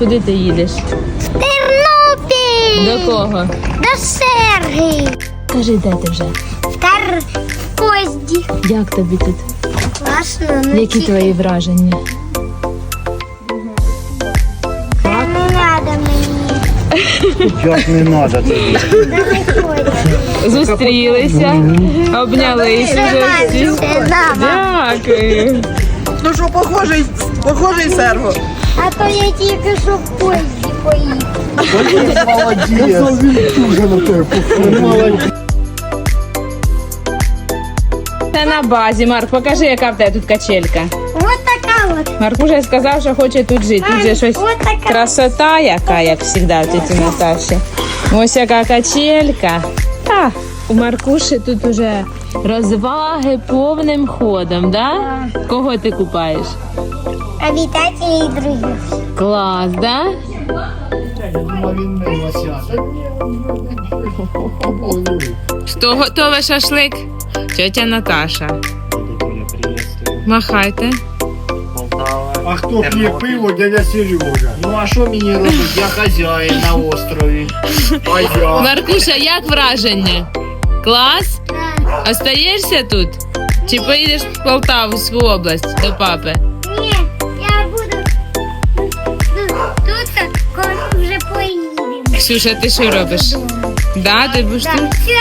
куди ти їдеш? Тернопіль! До кого? До Серги! Кажи, де ти вже? Тер... Позді. Як тобі тут? Класно, ну Які тільки твої враження? не надо мені. Як не треба тобі. Зустрілися, обнялися вже всі. Дякую. Ну що, похожий, похожий серго. А то я тільки що в Позді поїхав. Молодець. Це на базі. Марк, покажи, яка в тебе тут качелька. Ось така от. Маркуша сказав, що хоче тут жити. Тут же щось Ось така. красота, яка, як завжди, в тіті Наташі. Ось яка качелька. Та, у Маркуші тут уже розваги повним ходом, да? Кого ти купаєш? Обітателі і друзів. Клас, да? Хто готовий шашлик? Тетя Наташа. Махайте. А хто п'є пиво, дядя Сережа? Ну а що мені робити? Я хазяїн на острові. А я? Маркуша, як враження? Клас? Остаєшся тут? Чи поїдеш в Полтавську область до папи? Ні, я буду тут, коли вже поїдемо. Ксюша, ти що робиш? Да, ти будеш тут? все,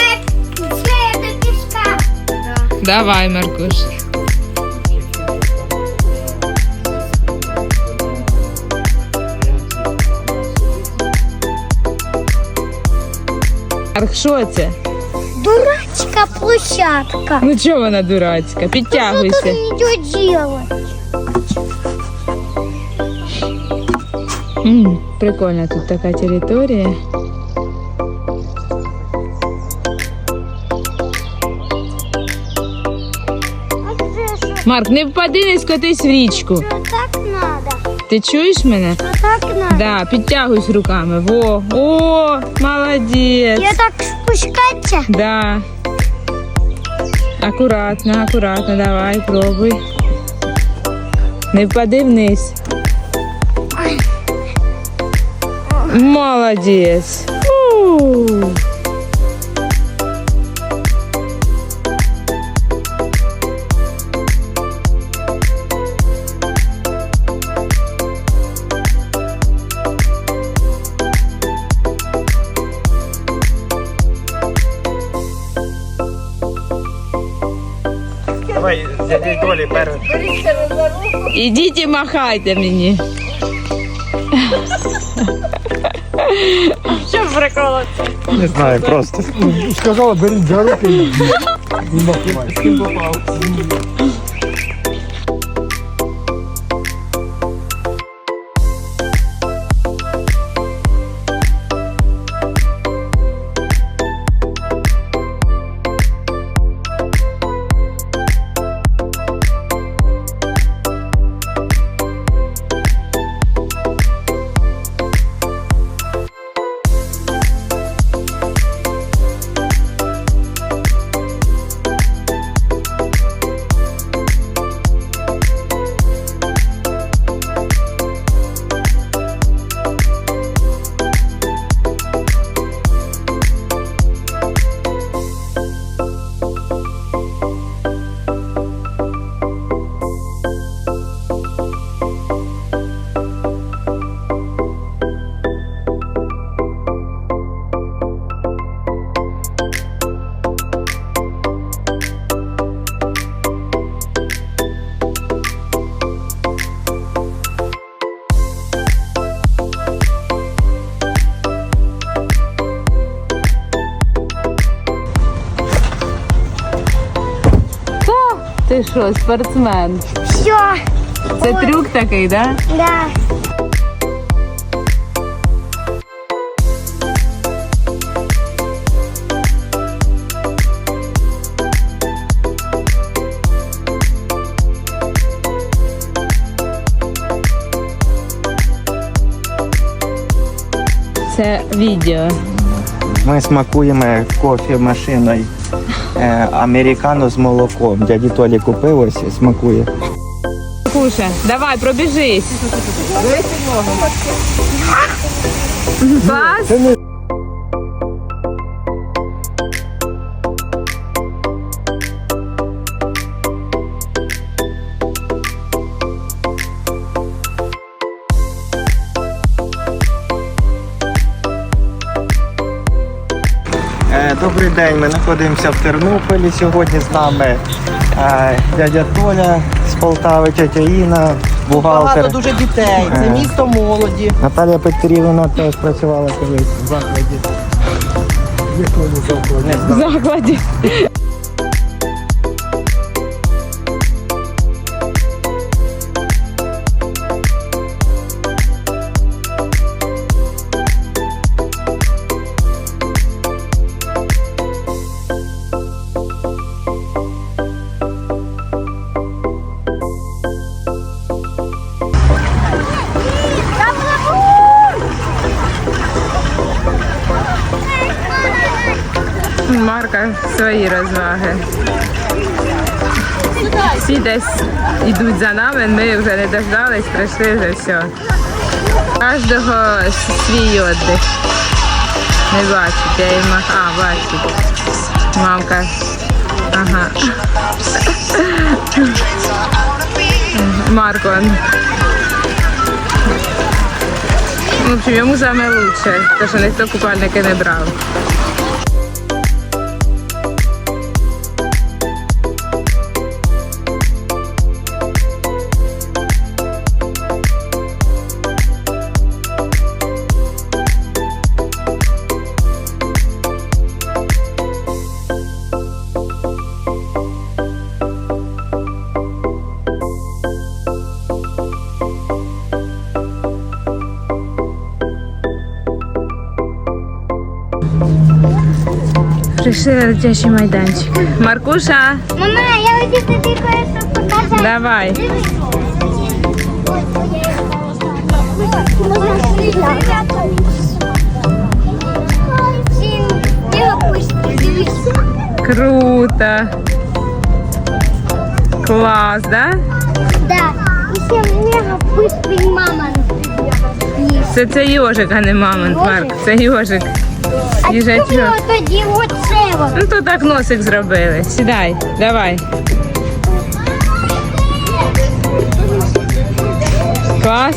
все я до пішка. Давай, Маркуш. Марк, що це? Дурацька площадка. Ну чого вона дурацька? Что Підтягуйся. тут ничего делать? М, прикольна тут така територія. А где же? Марк, не впади, не скотись в річку. Ти чуєш мене? Так надо. Да, підтягуйся руками. Во. О, молодець. Я так спускаться? Да. Акуратно, акуратно, давай, пробуй. Не впади вниз. Молодець. У. Давай, дядя долі перший. Ідіть і махайте мені. Не знаю, просто. Сказала, беріть за руки і махайте. Що, спортсмен? Все. Це трюк такий, да? Да. Це відео. Ми смакуємо кофе машиною. Е, американо з молоком. Дяді Толі купив ось і смакує. Куша, давай, пробіжись. Клас. Добрий день, ми знаходимося в Тернополі. Сьогодні з нами е, дядя Толя з Полтави, тетя Інна, Багато дуже дітей. Це місто молоді. Наталія Петрівна теж працювала колись в закладі. В закладі. Марка свої розваги. Всі десь йдуть за нами, ми вже не дождались, прийшли вже все. Кожного свій віддих. Не бачить, я їм. А, бачить. Мамка. Ага. Марко. В общем, йому саме лучше, тому що ніхто купальники не брав. Прийшли на дитячий майданчик. Маркуша, Мама, я тобі кое-що показати. давай. Круто. Клас, да? Да. І ще мега пишний. Це це йожик, а не мамонт, Марк. Це йожик. А Їжачок. чому тоді оце? от? Ну то так носик зробили. Сідай, давай. Клас.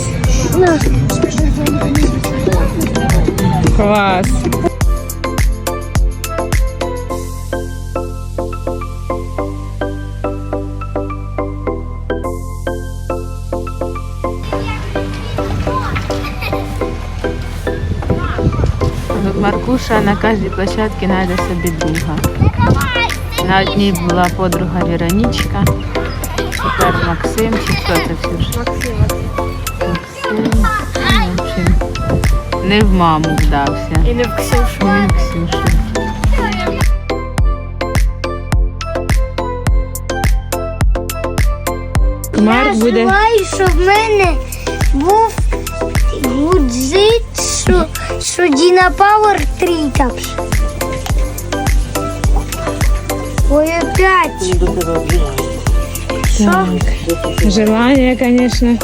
Ну, Клас. Маркуша на кожній площадці знайде собі друга. На одній була подруга Веронічка, тепер Максим, чи хто це Ксюша? Максим. Максим. Ну, не в маму вдався. І не в Ксюшу. Не в Ксюшу. Марк Я буде. желаю, щоб в мене був гудзит, що, що Діна Пауер трітапс. Ой, опять. Що? Желание, конечно,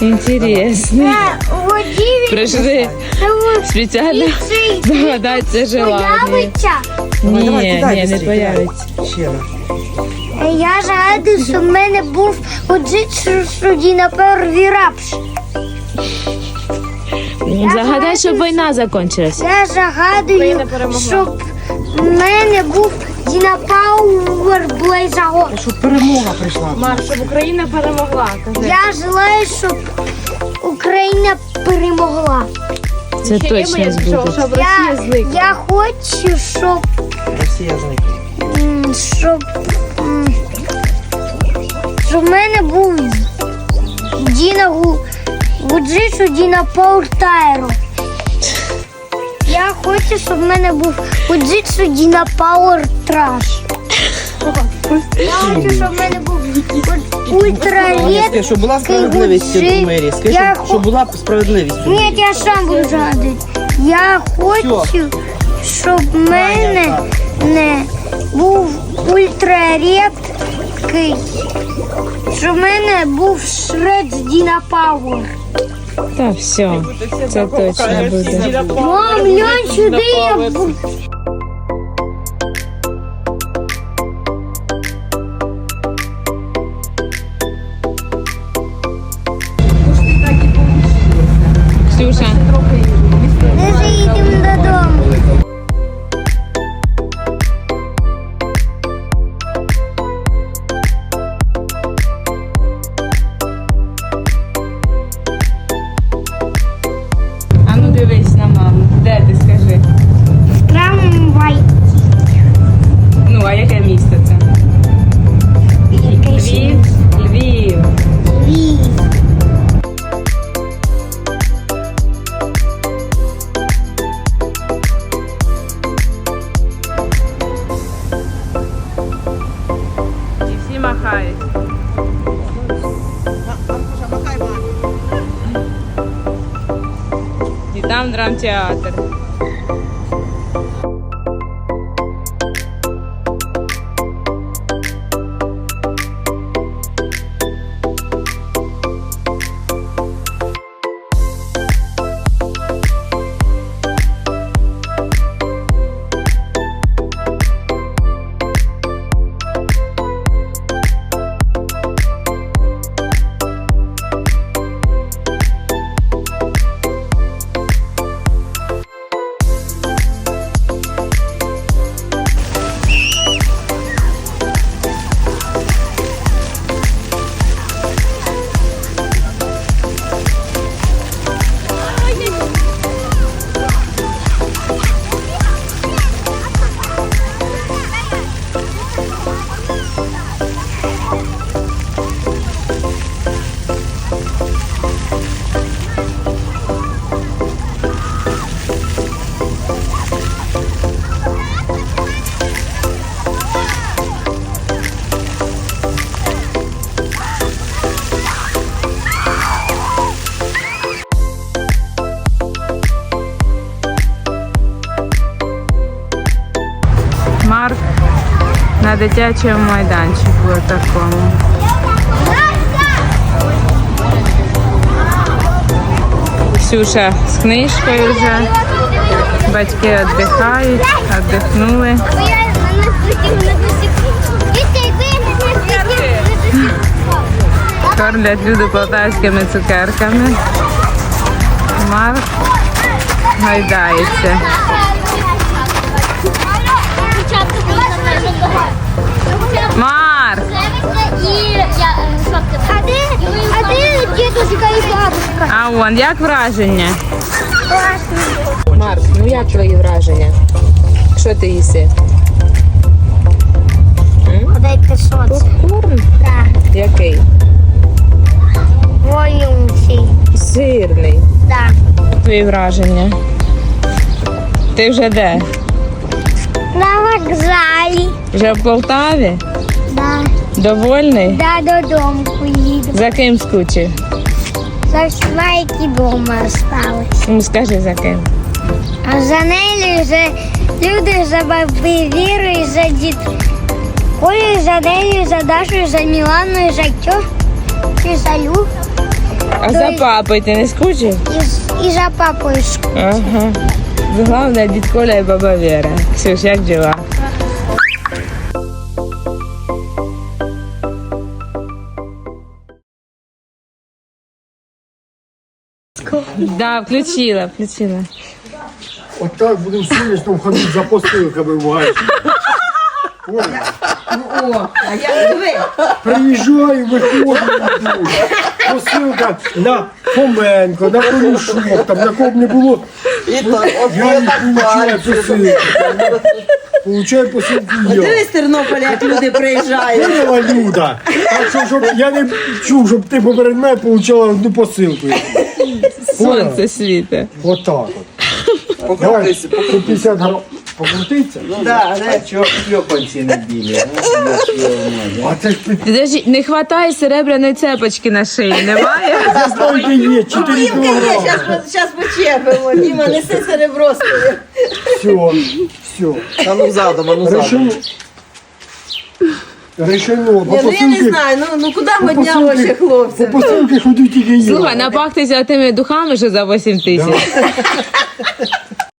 интересное. Пришли спеціально загадати це желання. Ні, ні, не появиться. Ще раз. Я жадаю, щоб в мене був гудзит, що, що Діна Пауер вірапс. Загадай, щоб війна закінчилася. Я загадую, щоб в мене був Діна Пауер Блейзаго. Щоб перемога прийшла. Щоб Україна перемогла. Я желаю, щоб Україна перемогла. Це точно збудеться. Я, я хочу, щоб, Росія зникне. м, щоб, м, щоб в мене був Діна Гу, Гуджичу Діна Пауртайро. Я хочу, щоб в мене був Гуджичу Діна Пауер Траш. Я хочу, щоб в мене був ультралет. Щоб була справедливість мирі. Скажи, щоб, щоб була справедливість. Ні, я сам буду згадувати. Я хочу, щоб в мене не був ультрарідкий, що в мене був шред з Дінапауер. Та все, це точно буде. Мам, я сюди, я драмтеатр. На дитячому майданчику такому. Ксюша з книжкою вже. Батьки віддихають, віддихнули. Кормлять люди полтавськими цукерками. Марк гайдається. Марк! А де, дідуська і бабушка? А вон, як враження? Марк, ну як твої враження? Що ти їси? Подайте соц. Попкорн? Так. Який? Вонючий. Сирний. Так. Твої враження? Ти вже де? Вокзалі. Вже в Полтаві? Да. Довольний? Да, додому поїду. За ким скучив? За свайки дома осталось. Ну скажи за ким. А за нею за люди за баби Вірою, за дід Колею, за нею, за Дашою, за Міланою, за тьо, і за Лю, А за папою ти не скучив? і, з- і за папою. Ага. Головне, дід Коля і баба Віра. Ксюш, як діла? Да, включила, включила. От так будемо сонячно ходити за посилками в гайці. О, а я диви. Приїжджаю, виходжу, йду. Посилка на Фоменко, на Конюшок, там на кого б не було. І так, от Я я так бачу. Получаю посилку я. Дивись, Тернополя, як люди приїжджають. Поняла Люда. Так що, щоб я не чув, щоб ти поперед мене отримала одну посилку. Сонце світе. Отак от. Давай, по 50 грам. Покрутиться? Да, да. Шльопанці не білі. А це ж під Подожди, не хватає серебряної цепочки на шиї, немає? знайде є 4 кілограми. Зараз почерпимо. Діма, неси серебро своє. Все, все. А ну задом, а ну задом. Решено. По Ні, ну я не посилки, знаю, ну, ну куди ми ще хлопців? по посилки ходю тільки я. Слухай, напахтися тими духами вже за 8 тисяч.